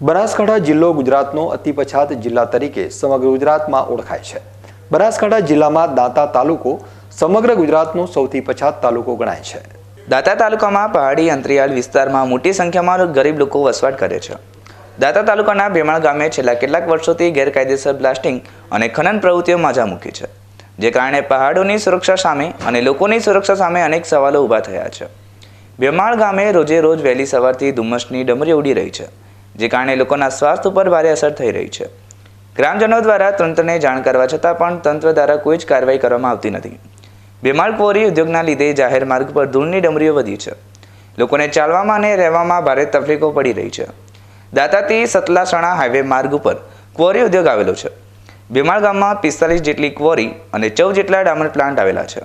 બનાસકાંઠા જિલ્લો ગુજરાતનો અતિ પછાત જિલ્લા તરીકે સમગ્ર ગુજરાતમાં ઓળખાય છે. બનાસકાંઠા જિલ્લામાં દાંતા તાલુકો સમગ્ર ગુજરાતનો સૌથી પછાત તાલુકો ગણાય છે. દાંતા તાલુકામાં પહાડી અંતરિયાળ વિસ્તારમાં મોટી સંખ્યામાં ગરીબ લોકો વસવાટ કરે છે. દાંતા તાલુકાના ભેમાળ ગામે છેલ્લા કેટલાક વર્ષોથી ગેરકાયદેસર બ્લાસ્ટિંગ અને ખનન પ્રવૃત્તિઓ માજા મૂકી છે, જે કારણે પહાડોની સુરક્ષા સામે અને લોકોની સુરક્ષા સામે અનેક સવાલો ઊભા થયા છે. ભેમાળ ગામે રોજે રોજ વહેલી સવારથી ધુમ્મસની ડમરી ઉડી રહી છે. જે કારણે લોકોના સ્વાસ્થ્ય ઉપર ભારે અસર થઈ રહી છે. ગ્રામજનો દ્વારા તંત્રને જાણ કરવા છતાં પણ તંત્ર દ્વારા કોઈ જ કાર્યવાહી કરવામાં આવતી નથી. બેમાળ કોરી ઉદ્યોગના લીધે જાહેર માર્ગ પર ધૂળની ડમરીઓ વધી છે. લોકોને ચાલવામાં અને રહેવામાં ભારે તકલીફો પડી રહી છે. દાતાથી સતલાસણા હાઈવે માર્ગ ઉપર ક્વોરી ઉદ્યોગ આવેલો છે. બેમાળ ગામમાં પિસ્તાલીસ જેટલી ક્વોરી અને ચૌદ જેટલા ડામર પ્લાન્ટ આવેલા છે.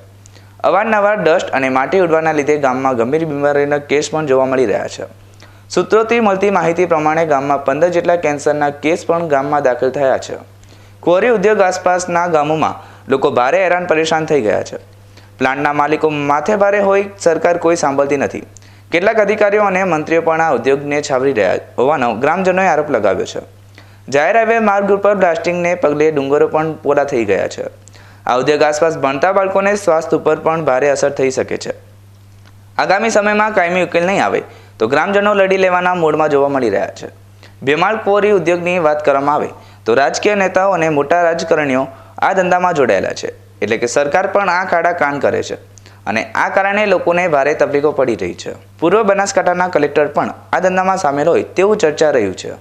અવારનવાર ડસ્ટ અને માટી ઉડવાના લીધે ગામમાં ગંભીર બીમારીના કેસ પણ જોવા મળી રહ્યા છે. સૂત્રોથી મળતી માહિતી પ્રમાણે ગામમાં પંદર જેટલા કેન્સરના કેસ પણ ગામમાં દાખલ થયા છે. ક્વોરી ઉદ્યોગ આસપાસના ગામોમાં લોકો ભારે હેરાન પરેશાન થઈ ગયા છે. પ્લાન્ટના માલિકો માથે ભારે હોય, સરકાર કોઈ સાંભળતી નથી. કેટલાક અધિકારીઓ અને મંત્રીઓ પણ આ ઉદ્યોગને છાવરી રહ્યા હોવાનો ગ્રામજનોએ આરોપ લગાવ્યો છે. જાહેર હાઈવે માર્ગ ઉપર બ્લાસ્ટિંગને પગલે ડુંગરો પણ પોલા થઈ ગયા છે. આ ઉદ્યોગ આસપાસ ભણતા બાળકોને સ્વાસ્થ્ય ઉપર પણ ભારે અસર થઈ શકે છે. આગામી સમયમાં કાયમી ઉકેલ નહીં આવે તો ગ્રામજનો લડી લેવાના મૂડમાં જોવા મળી રહ્યા છે. ભેમાળ કોરી ઉદ્યોગની વાત કરવામાં આવે તો રાજકીય નેતાઓ અને મોટા રાજકારણીઓ આ ધંધામાં જોડાયેલા છે. એટલે કે સરકાર પણ આ કાળા કાન કરે છે અને આ કારણે લોકોને ભારે તકલીફો પડી રહી છે. પૂર્વ બનાસકાંઠાના કલેક્ટર પણ આ ધંધામાં સામેલ હોય તેવું ચર્ચા રહ્યું છે આ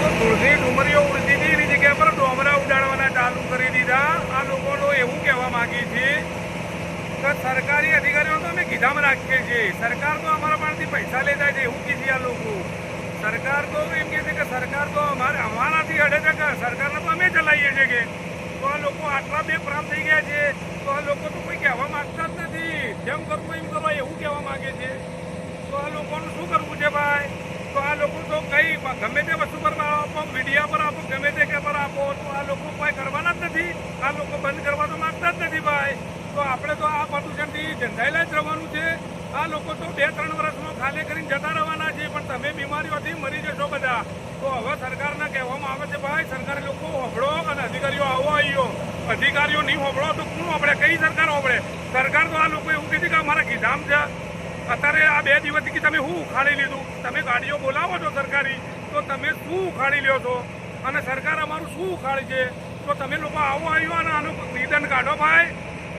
તો ધૂળની ડુમરીઓ ઉડતી હતી એની જગ્યા પર ડોમરા ઉડાડવાના ચાલુ કરી દીધા આ લોકોનો એવું કહેવા માંગીએ છીએ કે સરકારી અધિકારીઓ તો અમે કીધામાં રાખીએ છીએ. સરકાર તો અમારા પાસેથી પૈસા લેતા છે એવું કીધી આ લોકો. સરકાર તો એમ કહે છે કે સરકાર તો અમારે અમારાથી અડે છે કે સરકારને તો અમે ચલાવીએ છીએ કે. તો આ લોકો આટલા બે પ્રાપ્ત થઈ ગયા છે, તો આ લોકો તો કોઈ કહેવા માંગતા જ નથી. જેમ કરવું એમ કરવા એવું કહેવા માંગે છે. તો આ લોકોનું શું કરવું છે ભાઈ? તો આ લોકો તો કઈ ગમે તે વસ્તુ પર આપો મીડિયા પર આપો, ગમે તે કે પર આપો, તો આ લોકો કોઈ કરવાના જ નથી. આ લોકો બંધ કરવા તો માગતા જ નથી ભાઈ. તો આપણે તો આ પ્રદૂષણથી ઝંઝાયેલા જ રહેવાનું છે. આ લોકો તો બે ત્રણ વર્ષમાં ખાલી કરીને જતા રહેવાના છે, પણ તમે બીમારીઓથી મરી જશો બધા. તો હવે સરકારને કહેવામાં આવે છે, ભાઈ, સરકારે લોકો હોભળો અને અધિકારીઓ આવો આવ્યો અધિકારીઓ નહીં હોભળો તો કોણ હોભળે? કઈ સરકાર હોભળે? સરકાર તો આ લોકો એવું કીધું કે અમારા ગીધામ છે. અત્યારે આ બે દિવસથી તમે શું ઉખાડી લીધું? તમે ગાડીઓ બોલાવો છો સરકારી? તો તમે શું ઉખાડી લ્યો છો? અને સરકાર અમારું શું ઉખાડી છે? તો તમે લોકો આવો આવ્યો અને આનું નિદાન કાઢો, ભાઈ.